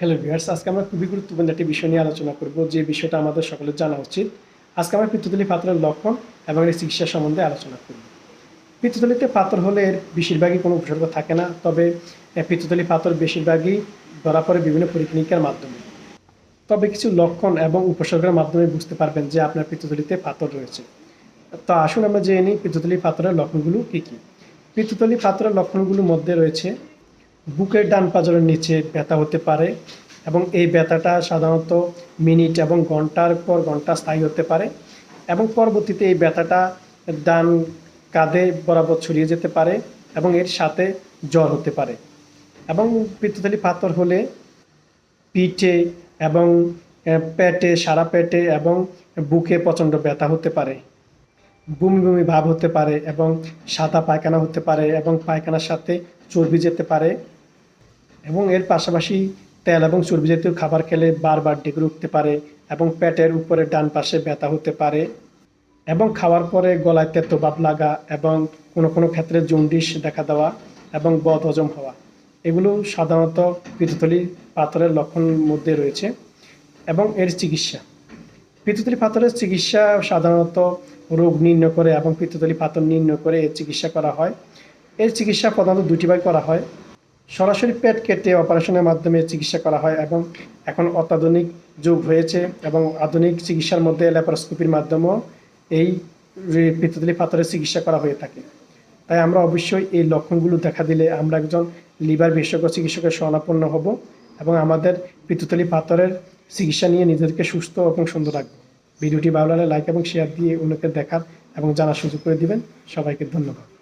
Hello viewers আজকে আমরা খুবই গুরুত্বপূর্ণ একটি বিষয় নিয়ে আলোচনা করব যে বিষয়টা আমাদের সকলের জানা উচিত। আজকে আমরা পিত্তথলি পাথরের লক্ষণ এবং এর চিকিৎসা সম্বন্ধে আলোচনা করব। পিত্তথলিতে পাথর হলে এর বেশিরভাগই কোনো উপসর্গ থাকে না তবে এ, পিত্তথলি পাথর বেশিরভাগই ধরা পড়ে বিভিন্ন পরীক্ষনিকের মাধ্যমে। তবে কিছু লক্ষণ এবং উপসর্গের মাধ্যমে বুঝতে পারবেন যে আপনার পিত্তথলিতে পাথর রয়েছে। তো আসুন আমরা জেনে নিই পিত্তথলি পাথরের লক্ষণগুলো কী কী। পিত্তথলি পাথরের লক্ষণগুলোর মধ্যে রয়েছে বুকের ডান পাজরের নিচে ব্যথা হতে পারে এবং এই ব্যথাটা সাধারণত মিনিট এবং ঘণ্টার পর ঘণ্টা স্থায়ী হতে পারে এবং পরবর্তীতে এই ব্যথাটা ডান কাঁধে বরাবর ছড়িয়ে যেতে পারে এবং এর সাথে জ্বর হতে পারে এবং পিত্তথলি পাথর হলে পিঠে এবং পেটে, সারা পেটে এবং বুকে প্রচণ্ড ব্যথা হতে পারে। বমি বমি ভাব হতে পারে এবং সাদা পায়খানা হতে পারে এবং পায়খানার সাথে চর্বি যেতে পারে। এবং এর পাশাপাশি তেল এবং চর্বি জাতীয় খাবার খেলে বারবার ডেকে উঠতে পারে এবং পেটের উপরে ডান পাশে ব্যথা হতে পারে এবং খাওয়ার পরে গলায় তেতো ভাব লাগা এবং কোনো কোনো ক্ষেত্রে জন্ডিস দেখা দেওয়া এবং বদ হজম হওয়া। এগুলো সাধারণত পিত্তথলি পাথরের লক্ষণ মধ্যে রয়েছে এবং এর চিকিৎসা। পিত্তথলি পাথরের চিকিৎসা সাধারণত রোগ নির্ণয় করে এবং পিত্তথলি পাথর নির্ণয় করে এর চিকিৎসা করা হয়। এর চিকিৎসা প্রধানত দুটি ভাগ করা হয়। সরাসরি পেট কেটে অপারেশনের মাধ্যমে চিকিৎসা করা হয় এবং এখন অত্যাধুনিক যুগ হয়েছে এবং আধুনিক চিকিৎসার মধ্যে ল্যাপারোস্কোপির মাধ্যমেও এই রে- পাথরের চিকিৎসা করা হয়ে থাকে। তাই আমরা অবশ্যই এই লক্ষণগুলো দেখা দিলে আমরা একজন লিভার বিশেষজ্ঞ চিকিৎসকের শরণাপন্ন হব এবং আমাদের পিত্তথলি পাথরের চিকিৎসা নিয়ে নিজেদেরকে সুস্থ এবং সুন্দর রাখব। ভিডিওটি ভালো লাগলে লাইক এবং শেয়ার দিয়ে অন্যকে দেখার এবং জানার সুযোগ করে দিবেন। সবাইকে ধন্যবাদ।